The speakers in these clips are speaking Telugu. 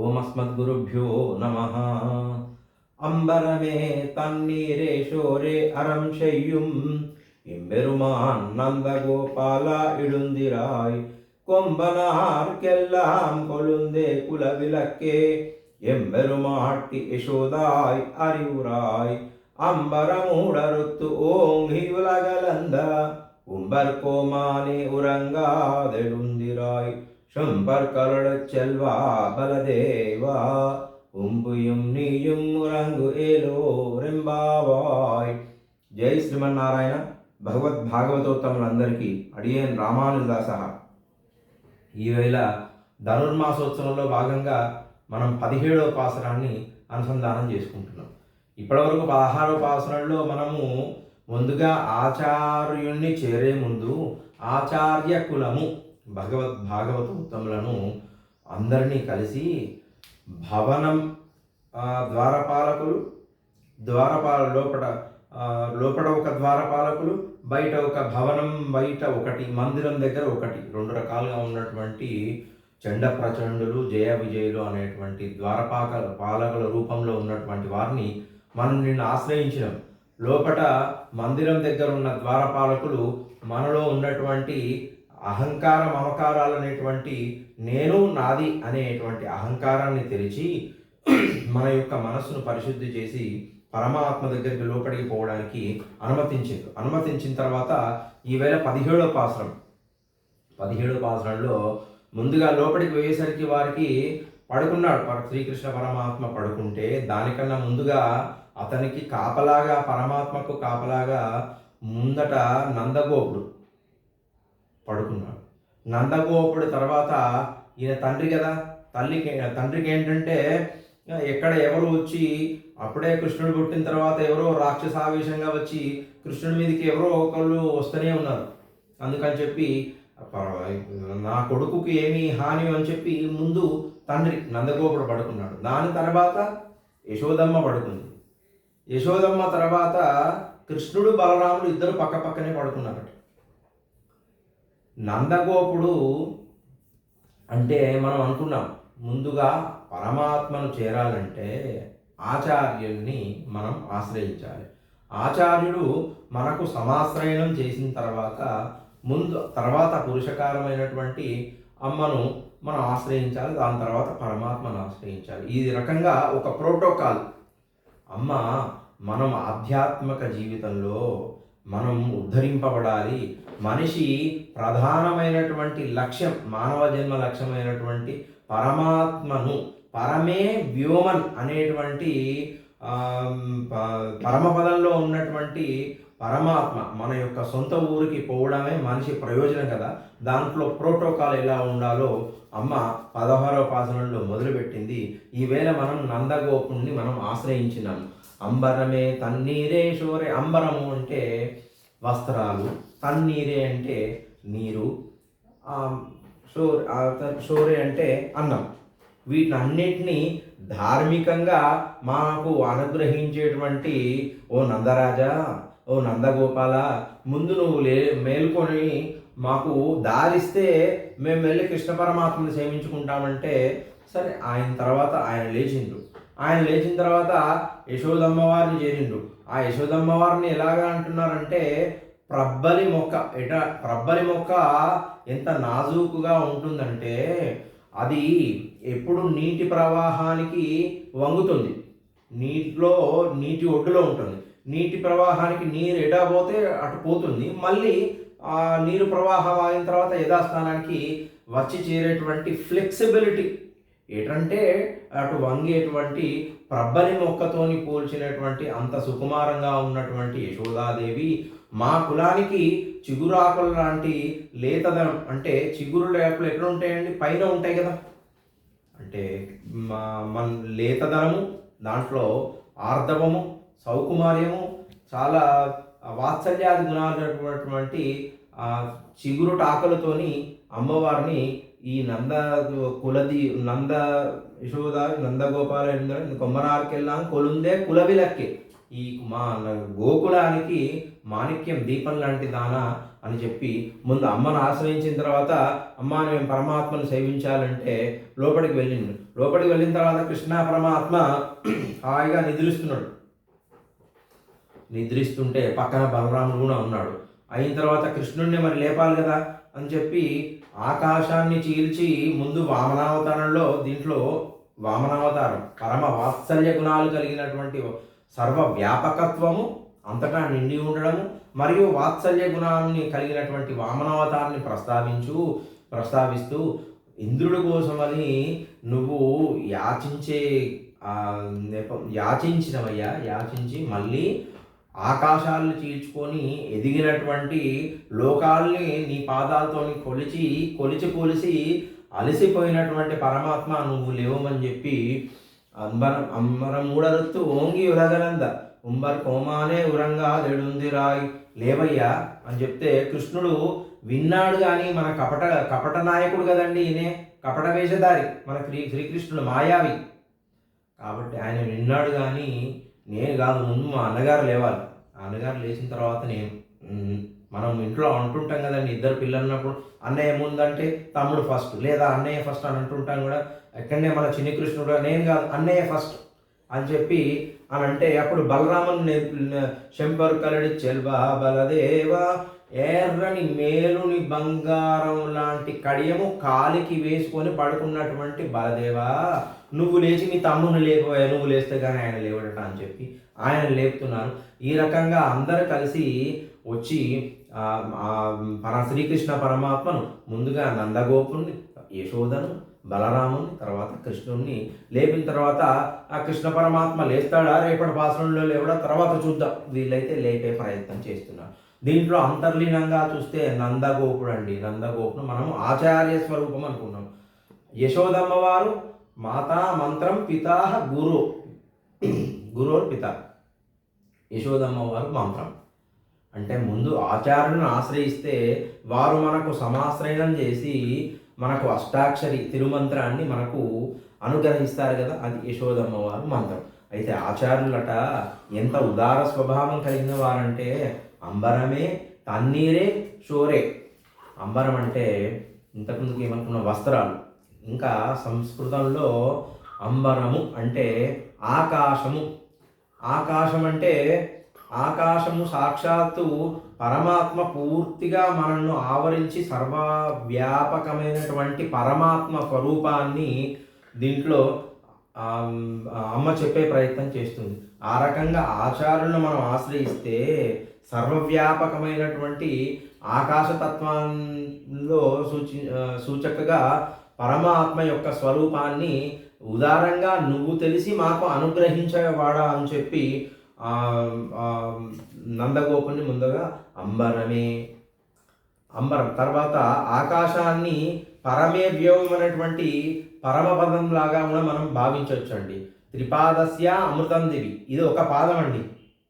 ஓமஸ்மத்குருபியோ நம அம்பரமே தண்ணீரே ஷோரே அறம் செய்யும். எம்பெருமான் நந்தகோபாலா எழுந்திராய். கொம்பனார்க்கெல்லாம் கொழுந்தே குலவிளக்கே. எம்பெருமாட்டி யசோதாய் அறிவுராய். அம்பரமூடறுத்து ஓங்கி உலகலந்த உம்பர் கோமானே உறங்காதெழுந்திராய். ಶಂಪರ್ಕರೊಳ ಚೆಲ್ವಾ ಬಲದೇವ ఉంబుయం నీయం రంగు ఏలో రెంబావాయ్ జై శ్రీమన్నారాయణ భగవద్ భాగవతోత్తములందరికీ అడియన్ రామానుదాస ఈవేళ ధనుర్మాసోత్సవంలో భాగంగా మనం పదిహేడవ పాసనాన్ని అనుసంధానం చేసుకుంటున్నాం. ఇప్పటివరకు పదహారవ పాసరాల్లో మనము ముందుగా ఆచార్యుణ్ణి చేరే ముందు ఆచార్య కులము భగవద్ భాగవతోత్తములను అందరినీ కలిసి భవనం ద్వారపాలకులు ద్వారపాల లోపల లోపల ఒక ద్వారపాలకులు బయట ఒక భవనం బయట ఒకటి మందిరం దగ్గర ఒకటి రెండు రకాలుగా ఉన్నటువంటి చండ ప్రచండులు జయ విజయులు అనేటువంటి ద్వారపాక పాలకుల రూపంలో ఉన్నటువంటి వారిని మనం నిన్ను ఆశ్రయించినాం. లోపట మందిరం దగ్గర ఉన్న ద్వారపాలకులు మనలో ఉన్నటువంటి అహంకార మమకారాలు అనేటువంటి నేను నాది అనేటువంటి అహంకారాన్ని తెరిచి మన యొక్క మనస్సును పరిశుద్ధి చేసి పరమాత్మ దగ్గరికి లోపలికి పోవడానికి అనుమతించింది. అనుమతించిన తర్వాత ఈవేళ పదిహేడో పాసరం. పదిహేడో పాసరంలో ముందుగా లోపలికి పోయేసరికి వారికి పడుకున్నాడు. శ్రీకృష్ణ పరమాత్మ పడుకుంటే దానికన్నా ముందుగా అతనికి కాపలాగా పరమాత్మకు కాపలాగా ముందట నందగోపుడు పడుకున్నాడు. నందగోపుడు తర్వాత ఈయన తండ్రి కదా తల్లికి తండ్రికి ఏంటంటే ఎక్కడ ఎవరు వచ్చి అప్పుడే కృష్ణుడు పుట్టిన తర్వాత ఎవరో రాక్షసావేశంగా వచ్చి కృష్ణుడి మీదకి ఎవరో ఒకళ్ళు వస్తూనే ఉన్నారు. అందుకని చెప్పి నా కొడుకుకి ఏమీ హాని అని చెప్పి ముందు తండ్రి నందగోపుడు పడుకున్నాడు. దాని తర్వాత యశోదమ్మ పడుకుంది. యశోదమ్మ తర్వాత కృష్ణుడు బలరాముడు ఇద్దరు పక్క పక్కనే పడుకున్నారట. నందగోపుడు అంటే మనం అనుకున్నాం ముందుగా పరమాత్మను చేరాలంటే ఆచార్యుల్ని మనం ఆశ్రయించాలి. ఆచార్యుడు మనకు సమాశ్రయణం చేసిన తర్వాత ముందు తర్వాత పురుషకారమైనటువంటి అమ్మను మనం ఆశ్రయించాలి దాని తర్వాత పరమాత్మను ఆశ్రయించాలి. ఈ రకంగా ఒక ప్రోటోకాల్. అమ్మ మనం ఆధ్యాత్మిక జీవితంలో మనం ఉద్ధరింపబడాలి. మనిషి ప్రధానమైనటువంటి లక్ష్యం మానవ జన్మ లక్ష్యమైనటువంటి పరమాత్మను పరమే వ్యోమన్ అనేటువంటి పరమపదంలో ఉన్నటువంటి పరమాత్మ మన యొక్క సొంత ఊరికి పోవడమే మనిషి ప్రయోజనం కదా. దాంట్లో ప్రోటోకాల్ ఎలా ఉండాలో అమ్మ పదహారవ పాసనంలో మొదలుపెట్టింది. ఈవేళ మనం నందగోపుణ్ణి మనం ఆశ్రయించినాం. అంబరమే తన్నీరే షోరే. అంబరము అంటే వస్త్రాలు తన్నీరే అంటే నీరు షోర్ షోరే అంటే అన్నం. వీటన్నిటినీ ధార్మికంగా మాకు అనుగ్రహించేటువంటి ఓ నందరాజా ఓ నందగోపాల ముందు నువ్వు లే మేల్కొని మాకు దారిస్తే మేము వెళ్ళి కృష్ణ పరమాత్మని సేవించుకుంటామంటే సరే ఆయన తర్వాత ఆయన లేచిండు. ఆయన లేచిన తర్వాత యశోదమ్మవారిని చేరిండు. ఆ యశోదమ్మవారిని ఎలాగా అంటున్నారంటే ప్రబ్బలి మొక్క ఎట ప్రబ్బలి మొక్క ఎంత నాజూకుగా ఉంటుందంటే అది ఎప్పుడు నీటి ప్రవాహానికి వంగుతుంది. నీటిలో నీటి ఒడ్డులో ఉంటుంది. నీటి ప్రవాహానికి నీరు ఎటా పోతే అటు పోతుంది. మళ్ళీ ఆ నీరు ప్రవాహం ఆగిన తర్వాత యథాస్థానానికి వచ్చి చేరేటువంటి ఫ్లెక్సిబిలిటీ ఏంటంటే అటు వంగేటువంటి ప్రబ్బలి మొక్కతోని పోల్చినటువంటి అంత సుకుమారంగా ఉన్నటువంటి యశోదాదేవి మా కులానికి చిగురాకులు లాంటి లేతదనం అంటే చిగురు లేపలు ఎక్కడ ఉంటాయండి? పైన ఉంటాయి కదా. అంటే మా మన లేతదనము దాంట్లో ఆర్ధవము సౌకుమార్యము చాలా వాత్సల్యాది గుణాలటువంటి చిగురు టాకలతోని అమ్మవారిని ఈ నంద కులది నంద యశోద నందగోపాల కొమ్మనార్కెళ్ళాం కొలుందే కులవిలక్కే. ఈ మా గోకులానికి మాణిక్యం దీపం లాంటి దాన అని చెప్పి ముందు అమ్మను ఆశ్రయించిన తర్వాత అమ్మ మేము పరమాత్మను సేవించాలంటే లోపలికి వెళ్ళిండు. లోపలికి వెళ్ళిన తర్వాత కృష్ణ పరమాత్మ హాయిగా నిద్రిస్తున్నాడు. నిద్రిస్తుంటే పక్కన బలరాముడు కూడా ఉన్నాడు. అయిన తర్వాత కృష్ణుడిని మరి లేపాలి కదా అని చెప్పి ఆకాశాన్ని చీల్చి ముందు వామనావతారంలో దీంట్లో వామనావతారం పరమ వాత్సల్య గుణాలు కలిగినటువంటి సర్వ వ్యాపకత్వము అంతటా నిండి ఉండడము మరియు వాత్సల్య గుణాన్ని కలిగినటువంటి వామనావతారాన్ని ప్రస్తావించు ప్రస్తావిస్తూ ఇంద్రుడి కోసమని నువ్వు యాచించే యాచించినవయ్యా యాచించి మళ్ళీ ఆకాశాలను చీల్చుకొని ఎదిగినటువంటి లోకాల్ని నీ పాదాలతోని కొలిచి కొలిచి కొలిసి అలసిపోయినటువంటి పరమాత్మ నువ్వు లేవమని చెప్పి అంబరం అంబరం మూడరుత్తు ఓంగి ఉలగనంద ఉంబర్ కోమానే ఉరంగా లేడుంది రాయ్ లేవయ్యా అని చెప్తే కృష్ణుడు విన్నాడు కానీ మన కపట కపట నాయకుడు కదండి ఈయనే కపట వేషధారి మన శ్రీ శ్రీకృష్ణుడు మాయావి. కాబట్టి ఆయన విన్నాడు కానీ నేను కాదు ముందు మా అన్నగారు లేవాలి. అన్నగారు లేచిన తర్వాత నేను మనం ఇంట్లో అంటుంటాం కదండి ఇద్దరు పిల్లలు ఉన్నప్పుడు అన్నయ్య ముందంటే తమ్ముడు ఫస్ట్ లేదా అన్నయ్య ఫస్ట్ అని అంటుంటాం కూడా ఎక్కడనే మన చిన్ని కృష్ణుడు నేను కాదు అన్నయ్య ఫస్ట్ అని చెప్పి అని అంటే అప్పుడు బలరామన్ శంపర్ కలడి చెల్వా బలదేవా ఎర్రని మేలుని బంగారం లాంటి కడియము కాలికి వేసుకొని పడుకున్నటువంటి బలదేవా నువ్వు లేచి మీ తమ్ముని లేకపోయా నువ్వు లేస్తే కానీ ఆయన లేవడట అని చెప్పి ఆయన లేపుతున్నాను. ఈ రకంగా అందరు కలిసి వచ్చి పర శ్రీకృష్ణ పరమాత్మను ముందుగా నందగోపుని యశోదను బలరాముని తర్వాత కృష్ణుణ్ణి లేపిన తర్వాత ఆ కృష్ణ పరమాత్మ లేస్తాడా? రేపటి పాసనంలో లేవడా? తర్వాత చూద్దాం. వీళ్ళైతే లేపే ప్రయత్నం చేస్తున్నారు. దీంట్లో అంతర్లీనంగా చూస్తే నందగోపుడు అండి నందగోపుడు మనం ఆచార్య స్వరూపం అనుకున్నాం. యశోదమ్మవారు మాతా మంత్రం పితా గురు. గురోర్ పిత. యశోదమ్మవారు మంత్రం. అంటే ముందు ఆచార్యులను ఆశ్రయిస్తే వారు మనకు సమాశ్రయణం చేసి మనకు అష్టాక్షరి తిరుమంత్రాన్ని మనకు అనుగ్రహిస్తారు కదా అది యశోదమ్మవారు మంత్రం. అయితే ఆచార్యులట ఎంత ఉదార స్వభావం కలిగిన వారంటే అంబరమే తన్నీరే షోరే. అంబరం అంటే ఇంతకుముందుకు ఏమనుకున్న వస్త్రాలు. ఇంకా సంస్కృతంలో అంబరము అంటే ఆకాశము. ఆకాశం అంటే ఆకాశము సాక్షాత్తు పరమాత్మ పూర్తిగా మనల్ని ఆవరించి సర్వవ్యాపకమైనటువంటి పరమాత్మ స్వరూపాన్ని దీంట్లో అమ్మ చెప్పే ప్రయత్నం చేస్తుంది. ఆ రకంగా ఆచార్యులను మనం ఆశ్రయిస్తే సర్వవ్యాపకమైనటువంటి ఆకాశతత్వంలో సూచి సూచకగా పరమాత్మ యొక్క స్వరూపాన్ని ఉదారంగా నువ్వు తెలిసి మాకు అనుగ్రహించేవాడా అని చెప్పి నందగోపుని ముందుగా అంబరమే అంబరం. తర్వాత ఆకాశాన్ని పరమే వ్యోమం అనేటువంటి పరమపదం లాగా కూడా మనం భావించవచ్చు అండి త్రిపాదస్య అమృతం దివి. ఇది ఒక పాదం అండి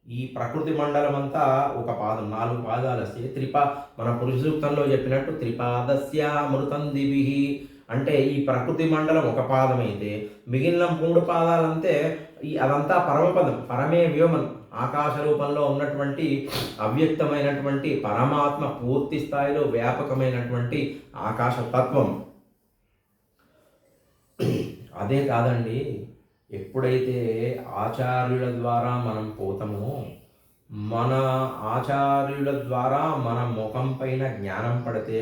ఈ ప్రకృతి మండలం అంతా ఒక పాదం నాలుగు పాదాలు వస్తాయి త్రిపా మన పురుష సూక్తంలో చెప్పినట్టు త్రిపాదస్య అమృతం దివి. అంటే ఈ ప్రకృతి మండలం ఒక పాదం అయితే మిగిలిన మూడు పాదాలంతే ఈ అదంతా పరమపదం పరమే వ్యోమం. ఆకాశ రూపంలో ఉన్నటువంటి అవ్యక్తమైనటువంటి పరమాత్మ పూర్తి స్థాయిలో వ్యాపకమైనటువంటి ఆకాశ తత్వం. అదే కాదండి ఎప్పుడైతే ఆచార్యుల ద్వారా మనం పోతామో మన ఆచార్యుల ద్వారా మన ముఖం పైన జ్ఞానం పడితే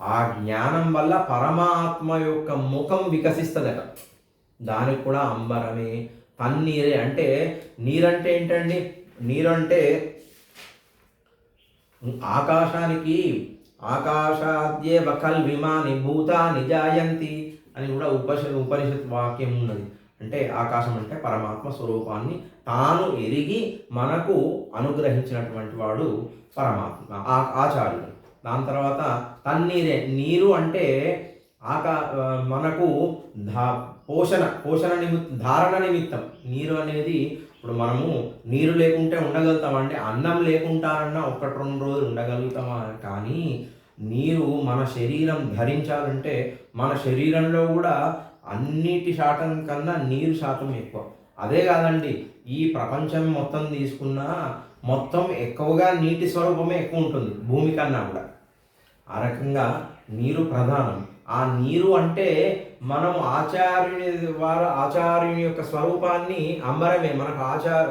ఆ జ్ఞానం వల్ల పరమాత్మ యొక్క ముఖం వికసిస్తుందట. దానికి కూడా అంబరమే పన్నీరే అంటే నీరంటే ఏంటండి? నీరు అంటే ఆకాశానికి ఆకాశాద్యే వకల్ విమాని భూతాని జాయంతి అని కూడా ఉపనిషత్ ఉపనిషత్ వాక్యం ఉన్నది. అంటే ఆకాశం అంటే పరమాత్మ స్వరూపాన్ని తాను ఎరిగి మనకు అనుగ్రహించినటువంటి వాడు పరమాత్మ ఆ- ఆచార్యుడు. దాని తర్వాత తన్నీరే నీరు అంటే ఆకా మనకు ధా పోషణ పోషణ నిమిత్తం ధారణ నిమిత్తం. నీరు అనేది ఇప్పుడు మనము నీరు లేకుంటే ఉండగలుగుతామా అంటే అన్నం లేకుంటానన్నా ఒకటి రెండు రోజులు ఉండగలుగుతామా? కానీ నీరు మన శరీరం ధరించాలంటే మన శరీరంలో కూడా అన్నిటి శాతం కన్నా నీరు శాతం ఎక్కువ. అదే కాదండి ఈ ప్రపంచం మొత్తం తీసుకున్నా మొత్తం ఎక్కువగా నీటి స్వరూపమే ఎక్కువ ఉంటుంది భూమి కన్నా కూడా. ఆ రకంగా నీరు ప్రధానం. ఆ నీరు అంటే మనం ఆచార్యుని వారు ఆచార్యుని యొక్క స్వరూపాన్ని అంబరమే మనకు ఆచార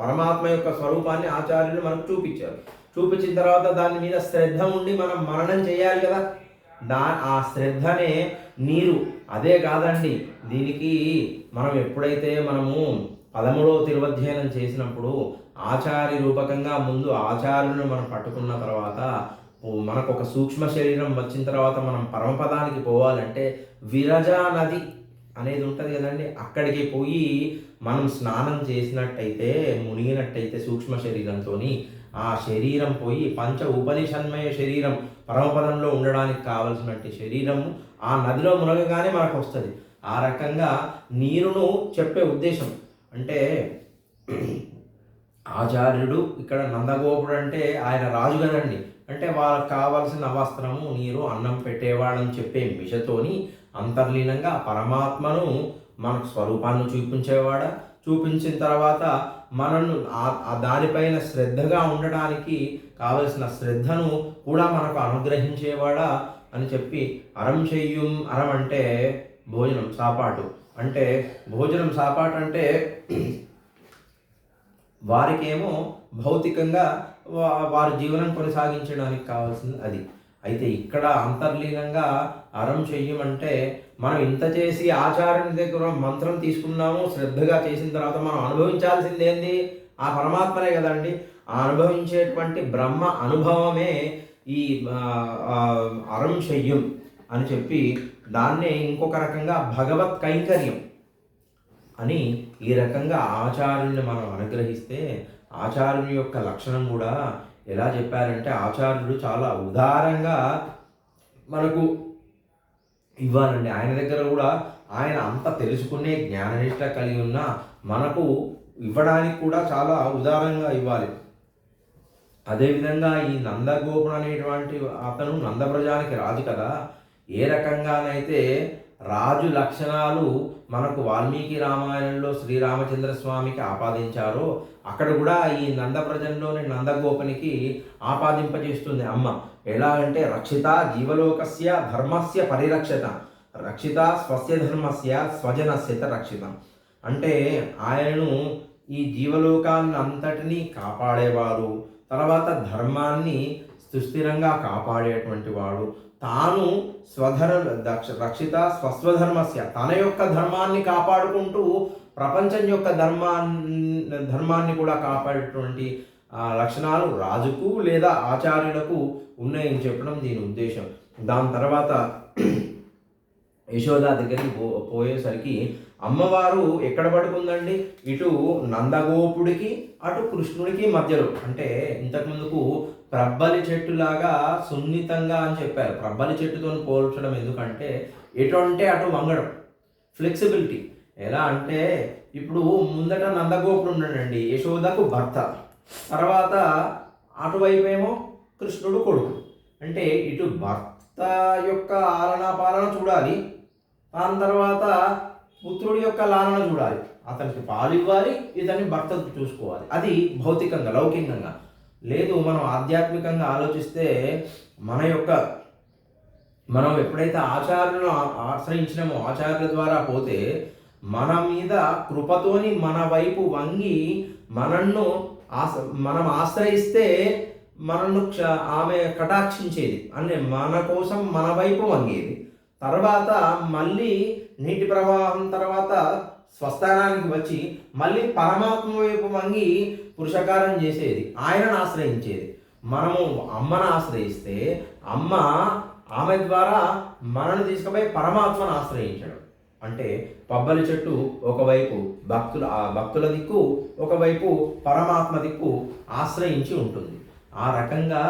పరమాత్మ యొక్క స్వరూపాన్ని ఆచార్యులు మనకు చూపించారు. చూపించిన తర్వాత దాని మీద శ్రద్ధ ఉండి మనం మరణం చేయాలి కదా. దా ఆ శ్రద్ధనే నీరు. అదే కాదండి దీనికి మనం ఎప్పుడైతే మనము పదమూడవ తిరువధ్యయనం చేసినప్పుడు ఆచార్య రూపకంగా ముందు ఆచార్యులను మనం పట్టుకున్న తర్వాత మనకు ఒక సూక్ష్మ శరీరం వచ్చిన తర్వాత మనం పరమపదానికి పోవాలంటే విరజా నది అనేది ఉంటుంది కదండి. అక్కడికి పోయి మనం స్నానం చేసినట్టయితే మునిగినట్టయితే సూక్ష్మ శరీరంతో ఆ శరీరం పోయి పంచ ఉపనిషన్మయ శరీరం పరమపదంలో ఉండడానికి కావలసినటువంటి శరీరము ఆ నదిలో మునగగానే మనకు వస్తుంది. ఆ రకంగా నీరును చెప్పే ఉద్దేశం. అంటే ఆచార్యుడు ఇక్కడ నందగోపుడు అంటే ఆయన రాజు కదండి. అంటే వాళ్ళకి కావాల్సిన వస్త్రము నీరు అన్నం పెట్టేవాడని చెప్పే మిషతోని అంతర్లీనంగా పరమాత్మను మనకు స్వరూపాన్ని చూపించేవాడ? చూపించిన తర్వాత మనను ఆ దానిపైన శ్రద్ధగా ఉండడానికి కావలసిన శ్రద్ధను కూడా మనకు అనుగ్రహించేవాడా అని చెప్పి అరం చెయ్యం అరం అంటే భోజనం సాపాటు. అంటే భోజనం సాపాటు అంటే వారికేమో భౌతికంగా వారి జీవనం కొనసాగించడానికి కావాల్సింది అది. అయితే ఇక్కడ అంతర్లీనంగా అరం చెయ్యమంటే మనం ఇంత చేసి ఆచార్యుని దగ్గర మంత్రం తీసుకున్నాము శ్రద్ధగా చేసిన తర్వాత మనం అనుభవించాల్సింది ఏంది? ఆ పరమాత్మనే కదండి. ఆ అనుభవించేటువంటి బ్రహ్మ అనుభవమే ఈ అరం చెయ్యం అని చెప్పి దాన్నే ఇంకొక రకంగా భగవత్ కైంకర్యం అని ఈ రకంగా ఆచార్యుని మనం అనుగ్రహిస్తే ఆచార్యుని యొక్క లక్షణం కూడా ఎలా చెప్పారంటే ఆచార్యుడు చాలా ఉదారంగా మనకు ఇవ్వాలండి. ఆయన దగ్గర కూడా ఆయన అంత తెలుసుకునే జ్ఞాననిష్ట కలిగి ఉన్న మనకు ఇవ్వడానికి కూడా చాలా ఉదారంగా ఇవ్వాలి. అదేవిధంగా ఈ నందగోపుడు అనేటువంటి అతను నందప్రజానికి రాజు కదా. ఏ రకంగానైతే రాజు లక్షణాలు మనకు వాల్మీకి రామాయణంలో శ్రీరామచంద్ర స్వామికి ఆపాదించారో అక్కడ కూడా ఈ నందప్రజంలోని నందగోపనికి ఆపాదింపజేస్తుంది అమ్మ. ఎలా అంటే రక్షిత జీవలోకస్య ధర్మస్య పరిరక్షత రక్షిత స్వస్య ధర్మస్య స్వజనస్యత రక్షితం. అంటే ఆయనను ఈ జీవలోకాన్ని అంతటినీ కాపాడేవారు తర్వాత ధర్మాన్ని సుస్థిరంగా కాపాడేటువంటి వాడు. తాను స్వధర్ రక్షిత స్వస్వధర్మస్య. తన యొక్క ధర్మాన్ని కాపాడుకుంటూ ప్రపంచం యొక్క ధర్మాన్ని ధర్మాన్ని కూడా కాపాడేటువంటి లక్షణాలు రాజుకు లేదా ఆచార్యులకు ఉన్నాయని చెప్పడం దీని ఉద్దేశం. దాని తర్వాత యశోద దగ్గరికి పో పోయేసరికి అమ్మవారు ఎక్కడ పడుకుందండి? ఇటు నందగోపుడికి అటు కృష్ణుడికి మధ్యలో. అంటే ఇంతకుముందుకు ప్రబ్బలి చెట్టులాగా సున్నితంగా అని చెప్పారు. ప్రబ్బలి చెట్టుతో పోల్చడం ఎందుకంటే ఎటు అంటే అటు వంగడం ఫ్లెక్సిబిలిటీ ఎలా అంటే ఇప్పుడు ముందట నందగోపుడు ఉండడండి యశోదకు భర్త. తర్వాత అటువైపు ఏమో కృష్ణుడు కొడుకు. అంటే ఇటు భర్త యొక్క ఆలనా పాలన చూడాలి దాని తర్వాత పుత్రుడి యొక్క లాలన చూడాలి. అతనికి పాలు ఇవ్వాలి ఇతని భర్త చూసుకోవాలి. అది భౌతికంగా లౌకికంగా. లేదు మనం ఆధ్యాత్మికంగా ఆలోచిస్తే మన యొక్క మనం ఎప్పుడైతే ఆచార్యులను ఆశ్రయించినామో ఆచార్యుల ద్వారా పోతే మన మీద కృపతోని మన వైపు వంగి మనన్ను ఆశ మనం ఆశ్రయిస్తే మనను క్ష ఆమె కటాక్షించేది. అంటే మన కోసం మన వైపు వంగేది. తర్వాత మళ్ళీ నీటి ప్రవాహం తర్వాత స్వస్థానానికి వచ్చి మళ్ళీ పరమాత్మ వైపు వంగి పురుషకారం చేసేది. ఆయనను ఆశ్రయించేది. మనము అమ్మను ఆశ్రయిస్తే అమ్మ ఆమె ద్వారా మనను తీసుకుపోయి పరమాత్మను ఆశ్రయించడం. అంటే పబ్బలి చెట్టు ఒకవైపు భక్తుల భక్తుల దిక్కు ఒకవైపు పరమాత్మ దిక్కు ఆశ్రయించి ఉంటుంది. ఆ రకంగా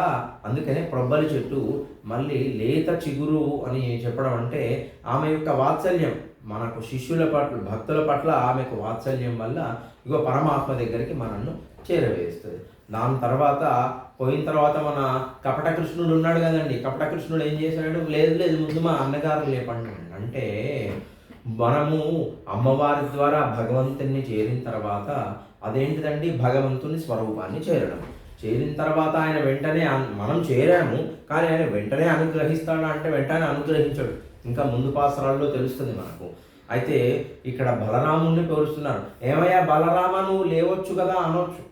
అందుకనే ప్రబ్బలి చెట్టు మళ్ళీ లేత చిగురు అని చెప్పడం అంటే ఆమె యొక్క వాత్సల్యం. మనకు శిష్యుల పట్ల భక్తుల పట్ల ఆమెకు వాత్సల్యం వల్ల ఇగో పరమాత్మ దగ్గరికి మనల్ని చేరవేస్తుంది. దాని తర్వాత పోయిన తర్వాత మన కపట కృష్ణుడు ఉన్నాడు కదండి. కపట కృష్ణుడు ఏం చేశాడు? లేదు లేదు ముందు మా అన్నగారు లేపండి. అంటే మనము అమ్మవారి ద్వారా భగవంతుని చేరిన తర్వాత అదేంటిదండి? భగవంతుని స్వరూపాన్ని చేరడం. చేరిన తర్వాత ఆయన వెంటనే మనం చేరాము కానీ ఆయన వెంటనే అనుగ్రహిస్తాడా? అంటే వెంటనే అనుగ్రహించడు. ఇంకా ముందు పాసరాల్లో తెలుస్తుంది మనకు. అయితే ఇక్కడ బలరాముణ్ణి పేరుస్తున్నారు. ఏమయ్యా బలరామ నువ్వు లేవచ్చు కదా అనొచ్చు.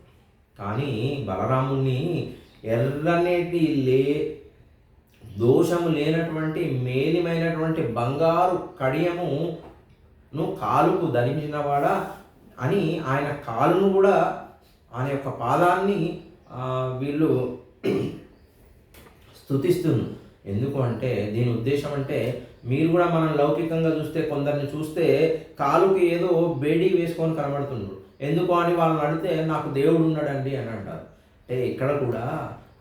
కానీ బలరాముణ్ణి ఎర్రనేటి లే దోషము లేనటువంటి మేలిమైనటువంటి బంగారు కడియము నువ్వు కాలుకు ధరించినవాడా అని ఆయన కాలును కూడా ఆయన యొక్క పాదాన్ని వీళ్ళు స్థుతిస్తున్నారు. ఎందుకు అంటే దీని ఉద్దేశం అంటే మీరు కూడా మనం లౌకికంగా చూస్తే కొందరిని చూస్తే కాలుకి ఏదో బేడీ వేసుకొని కనబడుతుండ్రు ఎందుకు అని వాళ్ళని అడిగితే నాకు దేవుడు ఉన్నాడండి అని అంటారు. అంటే ఇక్కడ కూడా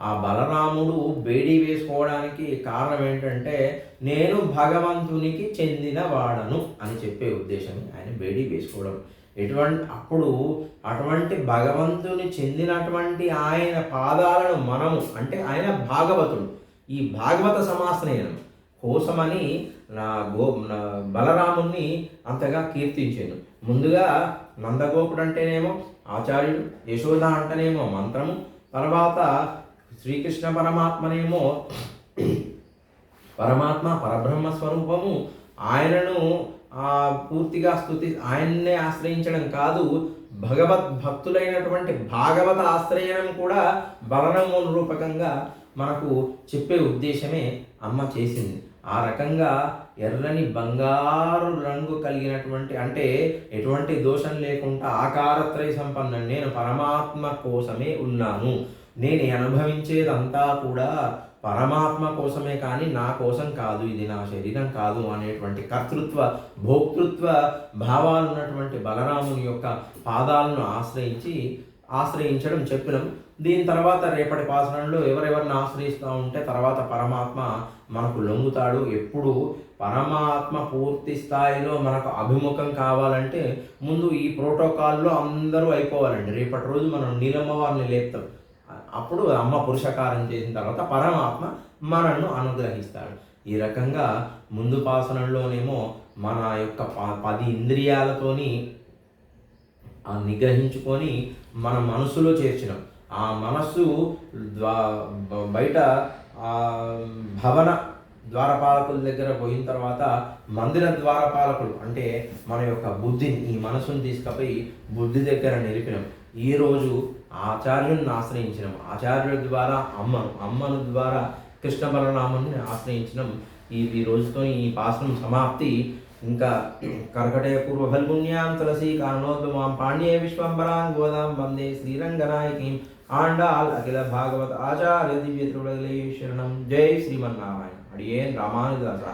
ఆ బలరాముడు బేడీ వేసుకోవడానికి కారణం ఏంటంటే నేను భగవంతునికి చెందిన వాడను అని చెప్పే ఉద్దేశం ఆయన బేడీ వేసుకోవడం. ఎటువంటి అప్పుడు అటువంటి భగవంతుని చెందినటువంటి ఆయన పాదాలను మనము అంటే ఆయన భాగవతుడు ఈ భాగవత సమాసనయనం కోసమని నా గో నా బలరాముణ్ణి అంతగా కీర్తించాను. ముందుగా నందగోపుడు అంటేనేమో ఆచార్యుడు యశోద అంటేనేమో మంత్రము తర్వాత శ్రీకృష్ణ పరమాత్మనేమో పరమాత్మ పరబ్రహ్మ స్వరూపము. ఆయనను పూర్తిగా స్థుతి ఆయన్నే ఆశ్రయించడం కాదు భగవత్ భక్తులైనటువంటి భాగవత ఆశ్రయణం కూడా బలనము రూపకంగా మనకు చెప్పే ఉద్దేశమే అమ్మ చేసింది. ఆ రకంగా ఎర్రని బంగారు రంగు కలిగినటువంటి అంటే ఎటువంటి దోషం లేకుండా ఆకారత్రయ సంపన్నం నేను పరమాత్మ కోసమే ఉన్నాను. నేను అనుభవించేదంతా కూడా పరమాత్మ కోసమే కానీ నా కోసం కాదు ఇది నా శరీరం కాదు అనేటువంటి కర్తృత్వ భోక్తృత్వ భావాలు ఉన్నటువంటి బలరాముని యొక్క పాదాలను ఆశ్రయించి ఆశ్రయించడం చెప్పినాం. దీని తర్వాత రేపటి పాసనంలో ఎవరెవరిని ఆశ్రయిస్తూ ఉంటే తర్వాత పరమాత్మ మనకు లొంగుతాడు. ఎప్పుడు పరమాత్మ పూర్తి స్థాయిలో మనకు అభిముఖం కావాలంటే ముందు ఈ ప్రోటోకాల్లో అందరూ అయిపోవాలండి. రేపటి రోజు మనం నీలమ్మ వారిని లేపుతాం. అప్పుడు అమ్మ పురుషకారం చేసిన తర్వాత పరమాత్మ మనల్ని అనుగ్రహిస్తాడు. ఈ రకంగా ముందు పాసనంలోనేమో మన యొక్క ప- పది ఇంద్రియాలతోని నిగ్రహించుకొని మన మనసులో చేర్చినాం. ఆ మనస్సు ద్వా బయట భవన ద్వారపాలకుల దగ్గర పోయిన తర్వాత మందిర ద్వారపాలకులు అంటే మన యొక్క బుద్ధిని ఈ మనసును తీసుకుపోయి బుద్ధి దగ్గర నిలిపినాం. ఈరోజు ఆచార్యుని ఆశ్రయించినాం. ఆచార్యుల ద్వారా అమ్మను అమ్మను ద్వారా కృష్ణ బలరాముని ఆశ్రయించినాం. ఈ ఈ రోజుతో ఈ పాసనం సమాప్తి. ఇంకా కర్కటయ పూర్వ ఫల్గుణ్యాం తులసి కారణోద్యమాం పాణ్యే విశ్వంబరాం గోదాం వందే శ్రీరంగనాయకీం ఆండాల్ అఖిల భాగవత ఆచార్య దివ్య త్రిపురగలే శరణం జై శ్రీమన్నారాయణ అడియేన్ రామానుదాస